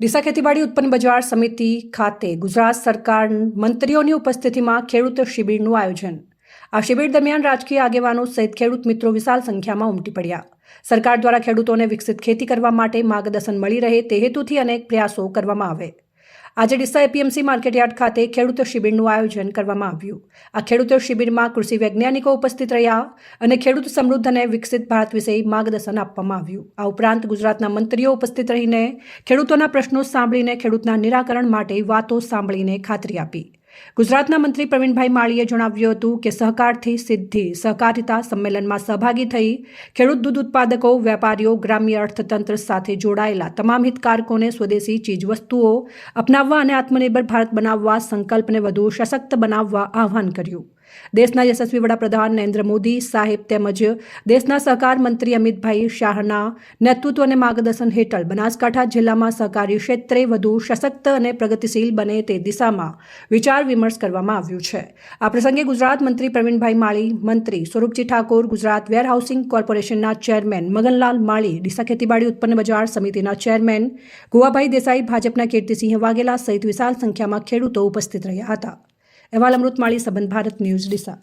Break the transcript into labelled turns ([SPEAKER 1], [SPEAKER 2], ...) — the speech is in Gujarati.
[SPEAKER 1] ડીસા ખેતીવાડી ઉત્પન્ન બજાર સમિતિ ખાતે ગુજરાત સરકાર મંત્રીઓની ઉપસ્થિતિમાં ખેડૂત શિબિરનું આયોજન. આ શિબિર દરમિયાન રાજકીય આગેવાનો સહિત ખેડૂત મિત્રો વિશાળ સંખ્યામાં ઉમટી પડ્યા. સરકાર દ્વારા ખેડૂતોને વિકસિત ખેતી કરવા માટે માર્ગદર્શન મળી રહે તે હેતુથી અનેક પ્રયાસો કરવામાં આવે. આજે ડીસા એપીએમસી માર્કેટયાર્ડ ખાતે ખેડૂતો શિબિરનું આયોજન કરવામાં આવ્યું. આ ખેડૂતો શિબિરમાં કૃષિ વૈજ્ઞાનિકો ઉપસ્થિત રહ્યા અને ખેડૂત સમૃદ્ધ અને વિકસિત ભારત વિશે માર્ગદર્શન આપવામાં આવ્યું. આ ઉપરાંત ગુજરાતના મંત્રીઓ ઉપસ્થિત રહીને ખેડૂતોના પ્રશ્નો સાંભળીને ખેડૂતના નિરાકરણ માટે વાતો સાંભળીને ખાતરી આપી. ગુજરાતના મંત્રી પ્રવીણભાઈ માળીએ જણાવ્યું હતું કે સહકારથી સિદ્ધિ, સહકારિતા સંમેલનમાં સહભાગી થઈ ખેડૂત દૂધ ઉત્પાદકો, વેપારીઓ, ગ્રામ્ય અર્થતંત્ર સાથે જોડાયેલા તમામ હિતકારકોને સ્વદેશી ચીજવસ્તુઓ અપનાવવા અને આત્મનિર્ભર ભારત બનાવવા સંકલ્પને વધુ સશક્ત બનાવવા આહ્વાન કર્યું. દેશના યશસ્વી વડાપ્રધાન નરેન્દ્ર મોદી, સાહેબ તેમજ દેશના સહકાર મંત્રી અમિતભાઈ શાહના નેતૃત્વ અને માર્ગદર્શન હેઠળ બનાસકાંઠા જિલ્લામાં સહકારી ક્ષેત્રે વધુ સશક્ત અને પ્રગતિશીલ બને તે દિશામાં વિચાર વિમર્શ કરવામાં આવ્યું છે. આ પ્રસંગે ગુજરાત મંત્રી પ્રવીણભાઈ માળી, મંત્રી સ્વરૂપજી ઠાકોર, ગુજરાત વેરહાઉસિંગ કોર્પોરેશનના ચેરમેન મગનલાલ માળી, ડીસા ખેતીવાડી ઉત્પન્ન બજાર સમિતિના ચેરમેન ગુવાભાઈ દેસાઈ, ભાજપના કીર્તિસિંહ વાઘેલા સહિત વિશાળ સંખ્યામાં ખેડૂતો ઉપસ્થિત રહ્યા હતા. અહેવાલ અમૃત માળી સંબંધ ભારત ન્યૂઝ ડીસા.